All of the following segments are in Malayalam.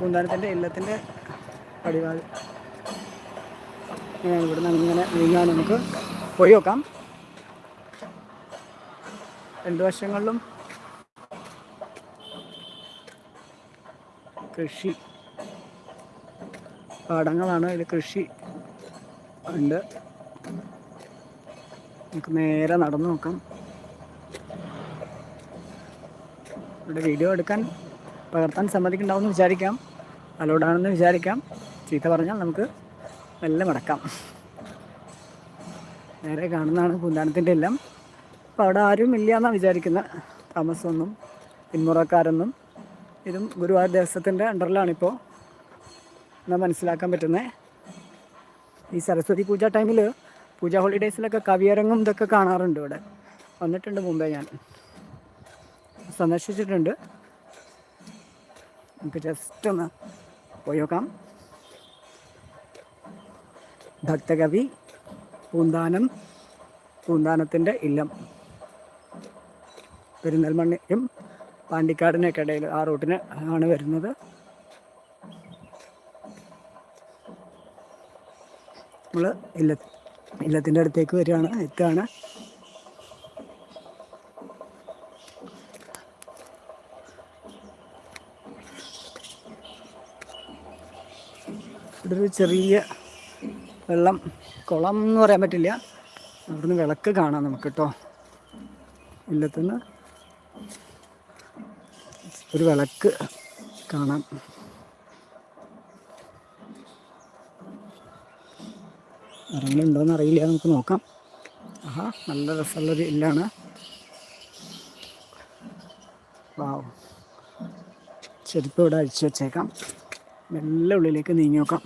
പൂന്താനത്തിന്റെ ഇല്ലത്തിന്റെ അങ്ങനെയാണ് ഇവിടെ നിന്ന് ഇങ്ങനെ നീങ്ങാൻ നമുക്ക് പോയി നോക്കാം. രണ്ട് വശങ്ങളിലും കൃഷി പാടങ്ങളാണ്. ഇതിൽ കൃഷി ഉണ്ട്. നമുക്ക് നേരെ നടന്നു നോക്കാം. ഇവിടെ വീഡിയോ എടുക്കാൻ പകർത്താൻ സമ്മതിക്കുന്നുണ്ടാവുമെന്ന് വിചാരിക്കാം. അലോഡാണെന്ന് വിചാരിക്കാം. ചീത്ത പറഞ്ഞാൽ നമുക്ക് മെല്ലെ മടക്കാം. നേരെ കാണുന്നതാണ് പൂന്താനത്തിന്റെ എല്ലാം. അപ്പോൾ അവിടെ ആരും ഇല്ല എന്നാണ് വിചാരിക്കുന്നത്. താമസമൊന്നും പിന്മുറക്കാരൊന്നും. ഇതും ഗുരുവായൂർ ദേവസ്വത്തിന്റെ അണ്ടറിലാണിപ്പോൾ. എന്നാൽ മനസ്സിലാക്കാൻ പറ്റുന്നത് ഈ സരസ്വതി പൂജ ടൈമിൽ പൂജ ഹോളിഡേയ്സിലൊക്കെ കവിയരങ്ങും ഇതൊക്കെ കാണാറുണ്ട് ഇവിടെ. വന്നിട്ടുണ്ട് മുമ്പേ ഞാൻ. സന്ദർശിച്ചിട്ടുണ്ട്. നമുക്ക് ജസ്റ്റ് ഒന്ന് നോക്കാം ഭക്തകവി പൂന്താനം പൂന്താനത്തിന്റെ ഇല്ലം. പെരിന്തൽമണ്ണയും പാണ്ടിക്കാടിനൊക്കെ ആ റൂട്ടിന് ആണ് വരുന്നത്. നമ്മൾ ഇല്ല ഇല്ലത്തിന്റെ അടുത്തേക്ക് വരികയാണ് എത്തുകയാണ്. ഇവിടെ ഒരു ചെറിയ വെള്ളം കുളം എന്ന് പറയാൻ പറ്റില്ല. അവിടുന്ന് വിളക്ക് കാണാം നമുക്ക് കേട്ടോ ഇല്ലത്തുനിന്ന് ഒരു വിളക്ക് കാണാം. മരങ്ങളുണ്ടോയെന്ന് അറിയില്ല. നമുക്ക് നോക്കാം. ആഹാ നല്ല രസമുള്ളൊരു ഇല്ലാണ്. വാവ്. ചെരുപ്പ് ഇവിടെ അഴിച്ചു വെച്ചേക്കാം. മെല്ലെ ഉള്ളിലേക്ക് നീങ്ങി നോക്കാം.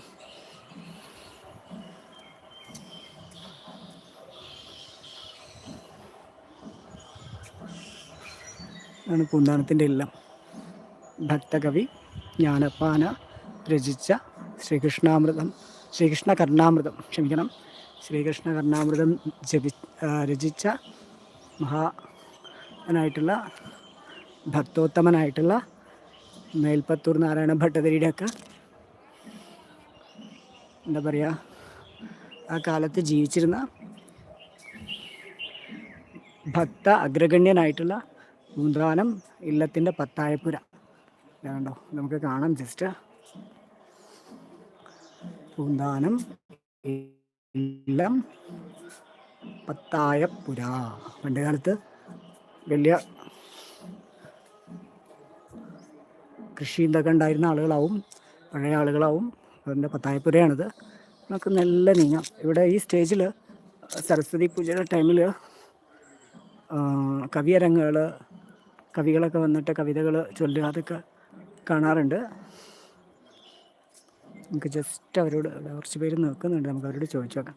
ആണ് പൂന്താനത്തിന്റെ എല്ലാം ഭക്തകവി ജ്ഞാനപ്പാന രചിച്ച ശ്രീകൃഷ്ണാമൃതം ശ്രീകൃഷ്ണ കർണാമൃതം ക്ഷമിക്കണം. ശ്രീകൃഷ്ണ കർണാമൃതം ജപി രചിച്ച മഹാനായിട്ടുള്ള ഭക്തോത്തമനായിട്ടുള്ള മേൽപ്പത്തൂർ നാരായണ ഭട്ടതിരിയുടെയൊക്കെ എന്താ പറയുക ആ കാലത്ത് ജീവിച്ചിരുന്ന ഭക്ത അഗ്രഗണ്യനായിട്ടുള്ള പൂന്താനം ഇല്ലത്തിന്റെ പത്തായപ്പുര. കണ്ടോ നമുക്ക് കാണാം ജസ്റ്റ് പൂന്താനം ഇല്ലം പത്തായപ്പുര. പണ്ട് കാലത്ത് വലിയ കൃഷി ഇതൊക്കെ ഉണ്ടായിരുന്ന ആളുകളാവും പഴയ ആളുകളാവും. അതിന്റെ പത്തായപ്പുരയാണിത്. നമുക്ക് നല്ല നീങ്ങാം. ഇവിടെ ഈ സ്റ്റേജിൽ സരസ്വതി പൂജയുടെ ടൈമിൽ കവിയരങ്ങുകൾ കവികളൊക്കെ വന്നിട്ട് കവിതകൾ ചൊല്ലുക അതൊക്കെ കാണാറുണ്ട്. നമുക്ക് ജസ്റ്റ് അവരോട് കുറച്ച് പേര് നിൽക്കുന്നുണ്ട്. നമുക്ക് അവരോട് ചോദിച്ചു നോക്കാം.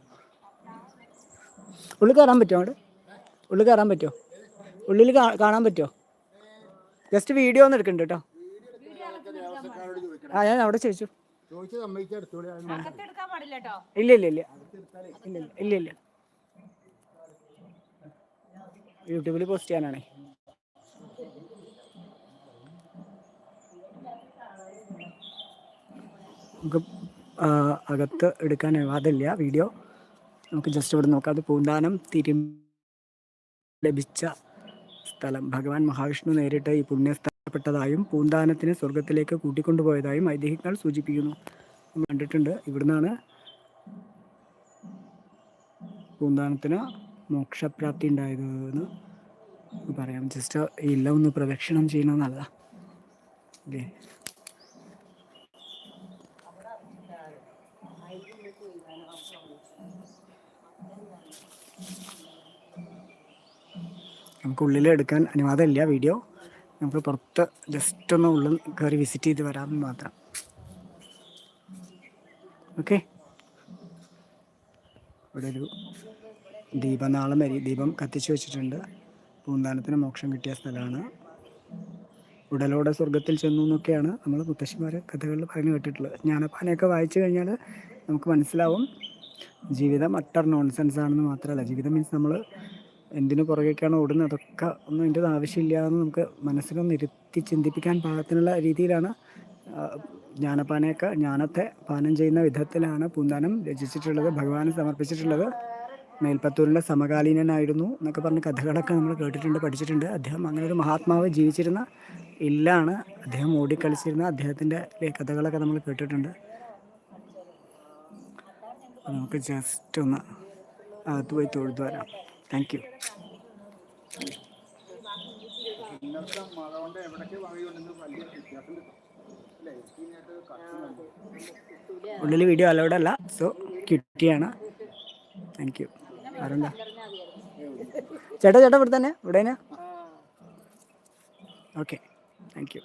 ഉള്ളിൽ കയറാൻ പറ്റുമോ അവിടെ? ഉള്ളിൽ കയറാൻ പറ്റുമോ? ഉള്ളിൽ കാണാൻ പറ്റുമോ? ജസ്റ്റ് വീഡിയോ ഒന്ന് എടുക്കുന്നുണ്ട് കേട്ടോ. ആ ഞാൻ അവിടെ ചോദിച്ചു. ചോദിച്ച് സമ്മതിച്ചെടുത്തോളി അകത്തെടുക്കാൻ പാടില്ല കേട്ടോ ഇല്ല ഇല്ല ഇല്ല. ഇല്ല ഇല്ല ഇല്ല ഇല്ല. യൂട്യൂബിൽ പോസ്റ്റ് ചെയ്യാനാണേ. നമുക്ക് അകത്ത് എടുക്കാൻ അനുവാദമില്ല വീഡിയോ. നമുക്ക് ജസ്റ്റ് ഇവിടെ നോക്കാം. അത് പൂന്താനം തിരി ലഭിച്ച സ്ഥലം. ഭഗവാൻ മഹാവിഷ്ണു നേരിട്ട് ഈ പുണ്യസ്ഥലപ്പെട്ടതായും പൂന്താനത്തിന് സ്വർഗത്തിലേക്ക് കൂട്ടിക്കൊണ്ടുപോയതായും ഐതിഹ്യങ്ങൾ സൂചിപ്പിക്കുന്നു. നമ്മൾ കണ്ടിട്ടുണ്ട്. ഇവിടുന്നാണ് പൂന്താനത്തിന് മോക്ഷപ്രാപ്തി ഉണ്ടായത് എന്ന് പറയാം. ജസ്റ്റ് ഇല്ല ഒന്ന് പ്രദക്ഷിണം ചെയ്യണം നല്ലതാ. അല്ലേ? നമുക്ക് ഉള്ളിൽ എടുക്കാൻ അനുവാദമില്ല വീഡിയോ. നമുക്ക് പുറത്ത് ജസ്റ്റ് ഒന്ന് ഉള്ളിൽ കയറി വിസിറ്റ് ചെയ്ത് വരാമെന്ന് മാത്രം. ഓക്കെ ഇവിടെ ഒരു ദീപനാളം വരി ദീപം കത്തിച്ചു വെച്ചിട്ടുണ്ട്. പൂന്താനത്തിന് മോക്ഷം കിട്ടിയ സ്ഥലമാണ്. ഉടലോടെ സ്വർഗത്തിൽ ചെന്നു എന്നൊക്കെയാണ് നമ്മൾ മുത്തശ്ശിമാർ കഥകളിൽ പറഞ്ഞു കേട്ടിട്ടുള്ളത്. ജ്ഞാനപ്പാനയൊക്കെ വായിച്ചു കഴിഞ്ഞാൽ നമുക്ക് മനസ്സിലാവും. ജീവിതം അട്ടർ നോൺസെൻസ് ആണെന്ന് മാത്രമല്ല ജീവിതം മീൻസ് നമ്മൾ എന്തിനു പുറകേക്കാണ് ഓടുന്നത്? അതൊക്കെ ഒന്നും എന്റെ ആവശ്യമില്ല എന്ന് നമുക്ക് മനസ്സിലൊന്നും ഇരുത്തി ചിന്തിപ്പിക്കാൻ പാകത്തിനുള്ള രീതിയിലാണ് ജ്ഞാനപ്പാനയൊക്കെ ജ്ഞാനത്തെ പാനം ചെയ്യുന്ന വിധത്തിലാണ് പൂന്താനം രചിച്ചിട്ടുള്ളത് ഭഗവാന് സമർപ്പിച്ചിട്ടുള്ളത്. മേൽപ്പത്തൂരിന്റെ സമകാലീനനായിരുന്നു എന്നൊക്കെ പറഞ്ഞ കഥകളൊക്കെ നമ്മൾ കേട്ടിട്ടുണ്ട് പഠിച്ചിട്ടുണ്ട്. അദ്ദേഹം അങ്ങനെ ഒരു മഹാത്മാവ് ജീവിച്ചിരുന്ന ഇല്ലാണ്. അദ്ദേഹം ഓടിക്കളിച്ചിരുന്ന അദ്ദേഹത്തിന്റെ കഥകളൊക്കെ നമ്മൾ കേട്ടിട്ടുണ്ട്. നമുക്ക് ജസ്റ്റ് ഒന്ന് അകത്ത് പോയി തൊഴുതു വരാം താങ്ക് യു. ഉള്ളിൽ വീഡിയോ അലൗഡ് അല്ല? സോ കിട്ടിയാണ്. താങ്ക് യു ആരുണ്ടാ? ചേട്ടാ ചേട്ടാ ഇവിടെ തന്നെ. ഇവിടെ തന്നെ. Okay thank you